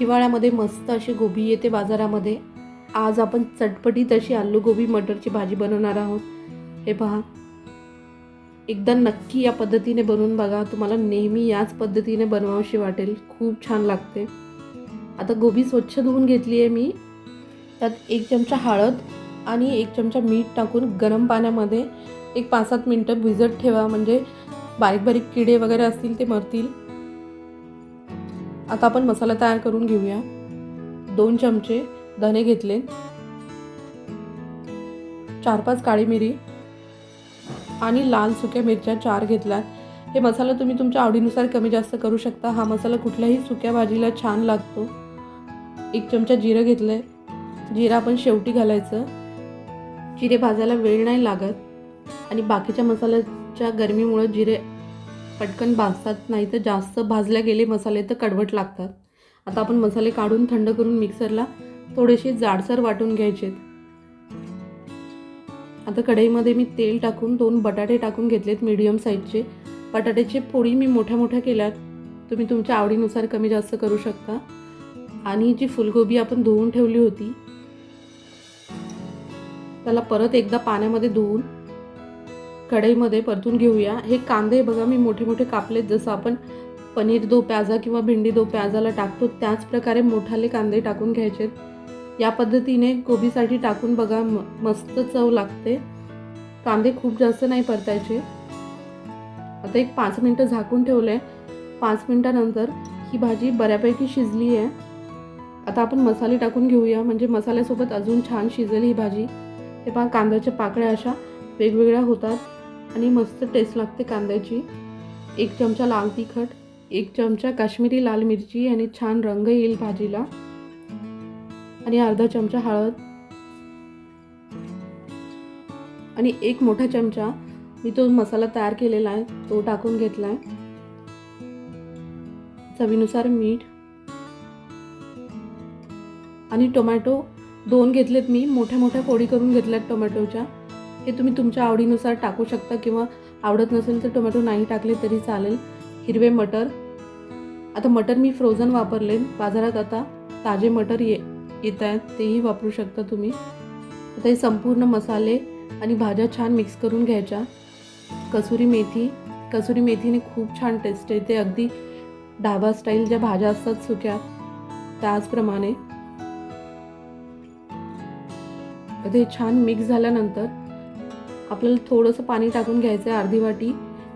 हिवाळ्यामध्ये मस्त अशी गोबी येते बाजारामध्ये. आज आपण चटपटीत अशी आलू गोबी मटरची भाजी बनवणार आहोत. हे पहा. एकदा नक्की या पद्धतीने बनवून बघा. तुम्हाला नेहमी याच पद्धतीने बनवावीशी वाटेल. खूप छान लागते. आता गोबी स्वच्छ धुवून घेतली आहे मी. त्यात एक चमचा हळद आणि एक चमचा मीठ टाकून गरम पाण्यामध्ये एक पाच सात मिनटं भिजत ठेवा. म्हणजे बारीक बारीक किडे वगैरे असतील ते मरतील. आता आपण मसाला तयार करून घेऊया. दोन चमचे धने घेतले. चार पाच काळी मिरी आणि लाल सुक्या मिरच्या चार घेतल्यात. हे मसाला तुम्ही तुमच्या आवडीनुसार कमी जास्त करू शकता. हा मसाला कुठल्याही सुक्या भाजीला छान लागतो. एक चमचा जिरं घेतलं आहे जिरं आपण शेवटी घालायचं. जिरे भाजायला वेळ नाही लागत. आणि बाकीच्या मसाल्याच्या गरमीमुळं जिरे पटकन भाजतात नाही तर जास्त भाजल्या गेले मसाले तर कडवट लागतात. आता आपण मसाले काढून थंड करून मिक्सरला थोडेसे जाडसर वाटून घ्यायचे आता कढईमध्ये मी तेल टाकून दोन बटाटे टाकून घेतलेत मीडियम साईजचे बटाट्याची पोळी मी मोठ्या मोठ्या केल्यात. तुम्ही तुमच्या आवडीनुसार कमी जास्त करू शकता. आणि जी फुलगोबी आपण धुवून ठेवली होती त्याला परत एकदा पाण्यामध्ये धुवून कढईमध्ये परतून घेऊया. हे कांदे बघा मी मोठे मोठे कापलेत. जसं आपण पनीर दो प्याजा किंवा भेंडी दो प्याजाला टाकतो त्याच प्रकारे मोठाले कांदे टाकून घ्यायचे. या पद्धतीने गोबीसाठी टाकून बघा म मस्त चव लागते. कांदे खूप जास्त नाही परतायचे. आता एक पाच मिनटं झाकून ठेवलं आहे पाच मिनटानंतर ही भाजी बऱ्यापैकी शिजली आहे. आता आपण मसाले टाकून घेऊया. म्हणजे मसाल्यासोबत अजून छान शिजेल ही भाजी. हे पहा कांद्याच्या पाकळ्या अशा वेगवेगळ्या होतात. आणि मस्त टेस्ट लागते कांद्याची. एक चमचा लाल तिखट एक चमचा काश्मीरी लाल मिरची आणि छान रंग येईल भाजीला. आणि अर्धा चमचा हळद. आणि एक मोठा चमचा मी तो मसाला तयार केलेला आहे तो टाकून घेतला आहे चवीनुसार मीठ. आणि टोमॅटो दोन घेतलेत मी मोठ्या मोठ्या फोडी करून घेतल्यात टोमॅटोच्या. हे तुम्ही तुमच्या आवडीनुसार टाकू शकता किंवा आवडत नसेल तर टोमॅटो नाही टाकले तरी चालेल. हिरवे मटर. आता मटर मी फ्रोझन वापरले. बाजारात आता ताजे मटर ये येत आहेत. तेही वापरू शकता तुम्ही. आता हे संपूर्ण मसाले आणि भाज्या छान मिक्स करून घ्यायच्या. कसुरी मेथी. कसुरी मेथीने खूप छान टेस्ट येते अगदी ढाबा स्टाईल ज्या भाज्या असतात सुक्या त्याचप्रमाणे. ते छान मिक्स झाल्यानंतर आपल्याला थोडंसं पाणी टाकून घ्यायचं आहे अर्धी वाटी.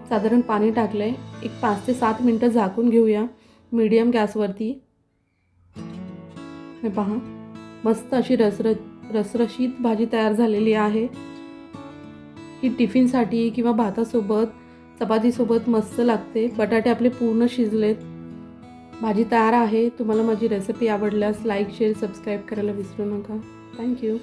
साधारण पाणी टाकलं आहे एक पाच ते सात मिनटं झाकून घेऊया मीडियम गॅसवरती. हे पहा मस्त अशी रसर रसरशीत भाजी तयार झालेली आहे. ही टिफिनसाठी किंवा भातासोबत चपातीसोबत मस्त लागते. बटाटे आपले पूर्ण शिजलेत. भाजी तयार आहे. तुम्हाला माझी रेसिपी आवडल्यास लाईक शेअर सबस्क्राईब करायला विसरू नका. थँक्यू